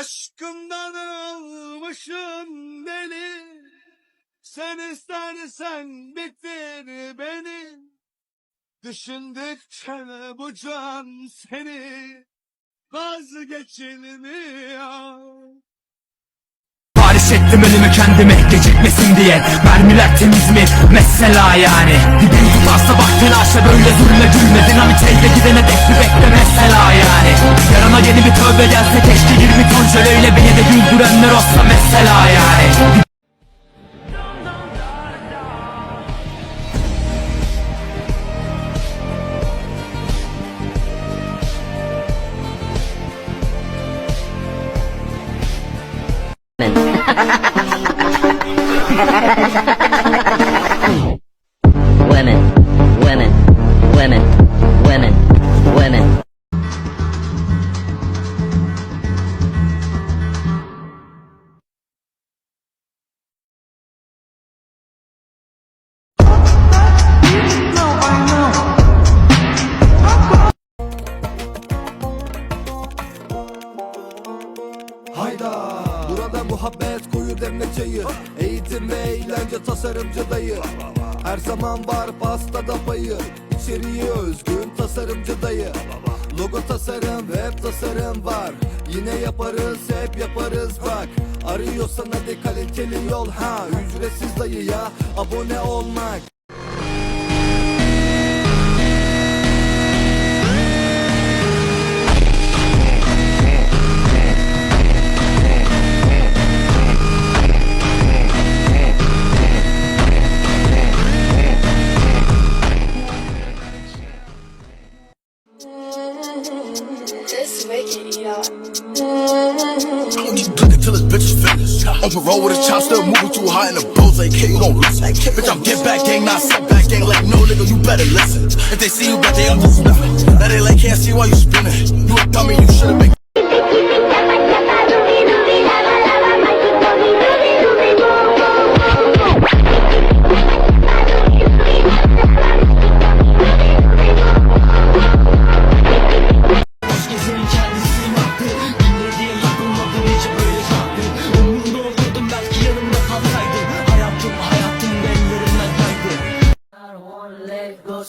Aşkımdan almışım beni. Sen istersen bitir beni. Düşündükçe bu can seni vazgeçilmiyor. Ettim önümü kendime gecikmesin diye. Mermiler temiz mi? Mesela yani. Gün tutarsa bak telaşa böyle zulme gülme. Dinamit elde gidene dek bir bekle mesela yani. Yarama yeni bir tövbe gelse keşke 20 ton jöleyle Beni de güldürenler olsa mesela yani Women, women, women, women, women. Muhabbet koyu demle çayı Eğitim ve eğlence tasarımcı dayı. Her zaman var pastada payı. İçeriği özgün tasarımcı dayı. Logo tasarım web tasarım var. Yine yaparız hep yaparız bak. Arıyorsan hadi kaliteli yol ha. Ücretsiz dayı ya abone olmak This wicked, y'all. Cook it till his bitch is finished. On parole with a chop, still moving too high in the bros. AK, you don't lose. Bitch, I'm get back gang, not set back gang. Like, no nigga, you better listen. If they see you, bet they sniffing. Now they like, can't see why you spinning. You a dummy, you should've been.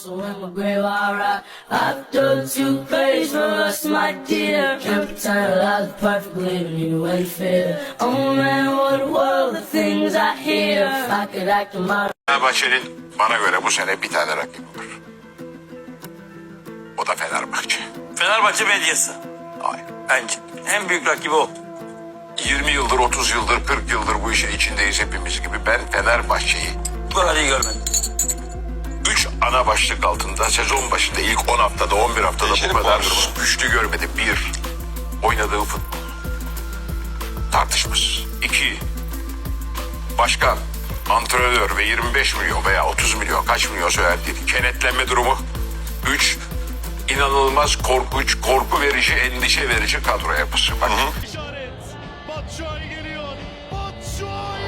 I ride. I've done two praise for us, my dear. Can't pretend I live perfect living you fear. Oh man, what a world of things I hear. If I could act my Fenerbahçe'nin bana göre bu sene bir tane rakibi var. O da Fenerbahçe. Fenerbahçe medyası. Hayır. Bence en büyük rakibi o. 20 yıldır, 30 yıldır, 40 yıldır bu işin içindeyiz hepimiz gibi. Ben Fenerbahçe'yi Bu kadar iyi görmedim. 3 ana başlık altında sezon başında ilk 10 haftada, 11 haftada bu kadar güçlü görmedim. Bir, oynadığı futbol. Tartışmasız. İki, başkan, antrenör ve 25 milyon veya 30 milyon kaç milyon söylediği kenetlenme durumu. Üç, inanılmaz korkunç, korku verici, endişe verici kadro yapısı. Bak, İşaret. Batshuayi geliyor. Batshuayi.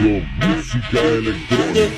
Haciendo música electrónica.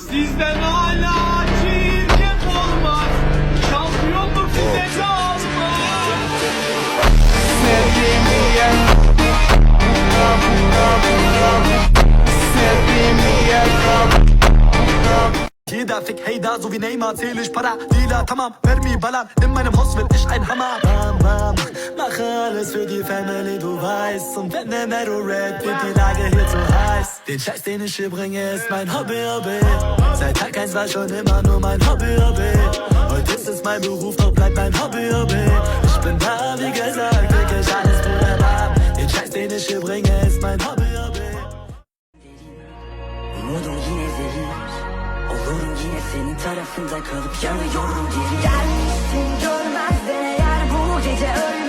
Sizden hala çirkef olmaz. Şampiyonluk size kalmaz. Jeder Fick Hater, so wie Neymar, zähl ich Para. Dealer, tamam, ver mir Ballern In meinem Haus will ich ein Hammer Bam, bam, mach alles für die Family, du weißt Und wenn der Metal Rap wird die Lage hier zu heiß Den Scheiß, den ich hier bringe, ist mein Hobby, Hobby. Seit Tag 1 war schon immer nur mein Hobby, Hobby. Heute ist es mein Beruf, doch bleibt mein Hobby, Hobby. Ich bin da, wie gesagt, wirklich alles wunderbar Den Scheiß, den ich hier bringe, ist mein Hobby, Hobby. Tarafında kalıp yanıyorum geri Gelmişsin görmezden eğer bu gece ölmezsem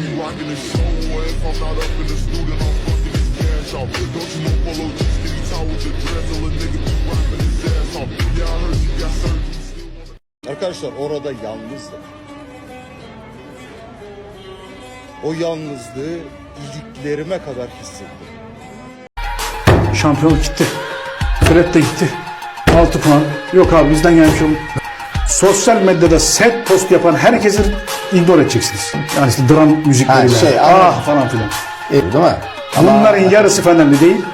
be rocking the show, if I'm not up in the studio, I'm fucking his cash off. Don't you know Polo G skinny tall with your dreads, till a nigga be rapping his ass off. Yeah, I heard you got surgery. Arkadaşlar orada yalnızdım. O yalnızlığı iliklerime kadar hissettim. Şampiyonluk gitti. Fred de gitti. 6 puan. Yok abi bizden gelmiş olun. Sosyal medyada set post yapan herkesi ignore edeceksiniz. Yani işte dram müzikleriyle. Ha, şey, ah falan filan. E, değil mi? Bunların yarısı önemli değil.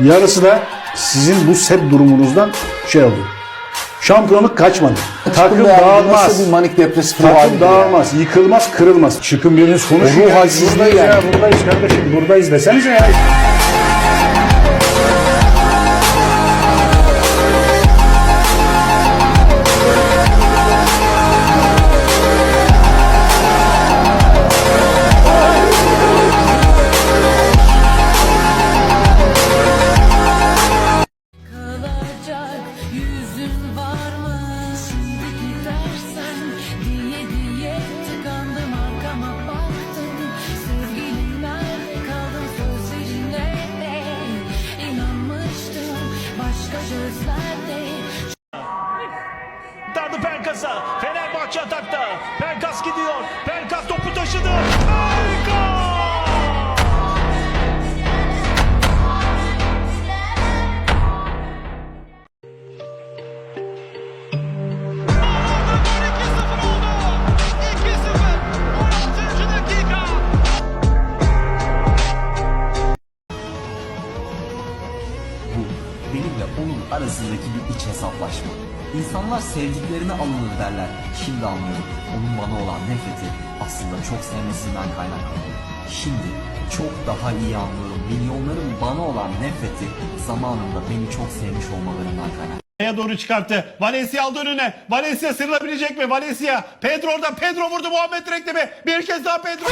Yarısı da sizin bu set durumunuzdan şey oldu. Şampiyonluk kaçmadı. Takım dağılmaz. Nasıl bir manik depresif Takım dağılmaz, yıkılmaz, kırılmaz. Çıkın biriniz konuşun. Ya. halsizliği yani. buradayız kardeşim, buradayız desenize ya. Fenerbahçe atakta. Pelkas gidiyor. Pelkas topu taşıdı. Bu benimle onun arasındaki bir iç hesaplaşma. İnsanlar sevdiklerine alınır derler. Şimdi anlıyorum. Onun bana olan nefreti aslında çok sevmesinden kaynaklanıyor. Şimdi çok daha iyi anlıyorum. Milyonların bana olan nefreti zamanında beni çok sevmiş olmalarından kaynaklanıyor. Oraya doğru çıkarttı. Valencia aldı önüne. Valencia sırılabilecek mi? Valencia. Pedro oradan. Pedro vurdu Muhammed direkte Bir kez daha Pedro.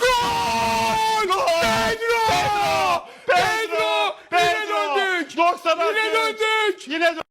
Gol! Gol! Pedro! Pedro! Pedro! Pedro! 90 Yine döndük. Yine döndük.